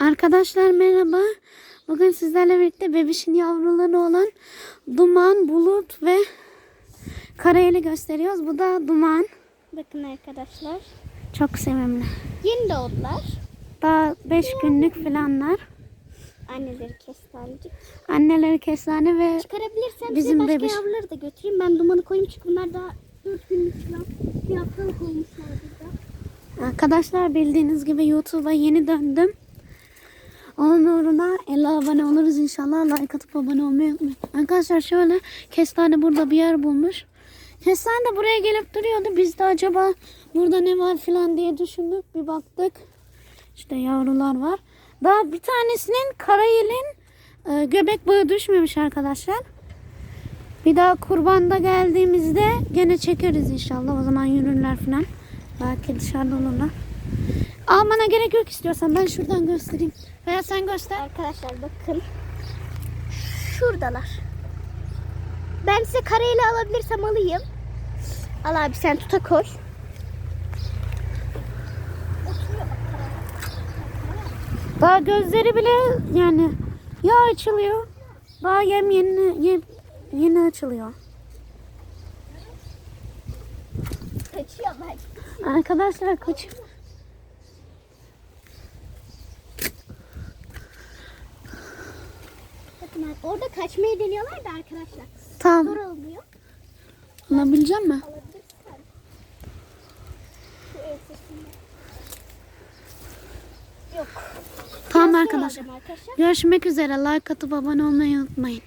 Arkadaşlar merhaba. Bugün sizlerle birlikte bebişin yavruları olan Duman, Bulut ve Karayel'i gösteriyoruz. Bu da Duman. Bakın arkadaşlar. Çok sevimli. Yeni doğdular. Daha 5 günlük falanlar. Anneleri kestanecik. Anneleri kestane ve Çıkarabilirsem Bizim başka bebiş. yavruları da götüreyim. Ben dumanı koyayım çünkü bunlar daha 4 günlük falan. Bir haftalık olmuşlar burada. arkadaşlar bildiğiniz gibi YouTube'a yeni döndüm. Onun uğruna 50 abone oluruz inşallah. Like atıp abone olmayı unutmayın. Arkadaşlar şöyle kestane burada bir yer bulmuş. Kestane de buraya gelip duruyordu. Biz de acaba burada ne var falan diye düşündük. Bir baktık. İşte yavrular var. Daha bir tanesinin karayelin e, göbek bağı düşmemiş arkadaşlar. Bir daha kurbanda geldiğimizde gene çekeriz inşallah. O zaman yürürler falan. Belki dışarıda olurlar. Almana gerek yok istiyorsan ben şuradan göstereyim. Veya sen göster. Arkadaşlar bakın. Şuradalar. Ben size kareyle alabilirsem alayım. Al abi sen tuta koy. Daha gözleri bile yani ya açılıyor. Daha yem yeni yem, yeni açılıyor. Kaçıyor belki. Arkadaşlar kaç. Bakın orada kaçmayı deniyorlar da arkadaşlar. Zor Tamam. olmuyor. Alabilecek mi? Yok. Tamam arkadaşlar. arkadaşlar. Görüşmek üzere. Like atıp abone olmayı unutmayın.